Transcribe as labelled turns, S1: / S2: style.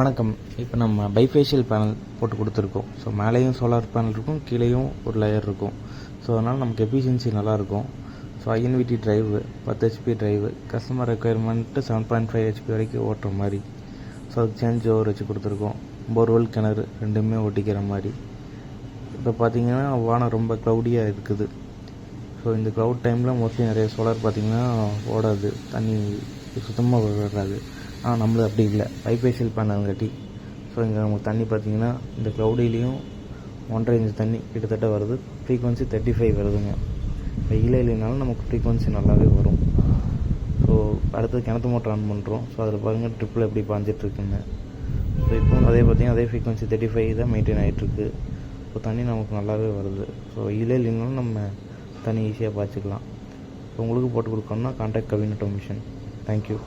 S1: வணக்கம். இப்போ நம்ம பைஃபேஷியல் பேனல் போட்டு கொடுத்துருக்கோம். ஸோ மேலேயும் சோலார் பேனல் இருக்கும் கீழேயும் ஒரு லேயர் இருக்கும். ஸோ அதனால் நமக்கு எஃபிஷியன்சி நல்லாயிருக்கும். ஸோ ஐஎன்விடி ட்ரைவு பத்து HP drive customer requirement seven point five HP வரைக்கும் ஓட்டுற மாதிரி. ஸோ அதுக்கு சேஞ்ச் ஓவர் வச்சு கொடுத்துருக்கோம். போர்வெல் கிணறு ரெண்டுமே ஓட்டிக்கிற மாதிரி. இப்போ பார்த்தீங்கன்னா வானம் ரொம்ப க்ளவுடியாக இருக்குது. ஸோ இந்த க்ளவுட் டைமில் மோஸ்ட்லி நிறைய சோலார் பார்த்தீங்கன்னா ஓடாது. தண்ணி சுத்தமாக வராது. ஆனால் நம்மளது அப்படி இல்லை. பைபேஷியல் பேனல்ங்காட்டி ஸோ இங்கே நமக்கு தண்ணி பார்த்தீங்கன்னா இந்த க்ளவுடிலையும் ஒன்றரை இன்ச் தண்ணி கிட்டத்தட்ட வருது. ஃப்ரீக்வன்சி தேர்ட்டி ஃபைவ் வருதுங்க வெயிலே இல்லைனாலும் நமக்கு ஃப்ரீக்வன்சி நல்லாவே வரும். ஸோ அடுத்தது கிணத்து மோட்டர் ஆன் பண்ணுறோம் ஸோ அதில் பாருங்கள் ட்ரிப்பில் எப்படி பாஞ்சிட்ருக்குங்க ஸோ இப்போ அதே பார்த்தீங்கன்னா அதே ஃப்ரீக்வன்சி தேர்ட்டி ஃபைவ் தான் மெயின்டைன் ஆகிட்டுருக்கு ஸோ தண்ணி நமக்கு நல்லாவே வருது. ஸோ வெயிலே இல்லைனாலும் நம்ம தண்ணி ஈஸியாக பாய்ச்சிக்கலாம். ஸோ உங்களுக்கு போட்டு கொடுக்கணும்னா கான்டாக்ட் கவின் ஆட்டோமேஷன் தேங்க்யூ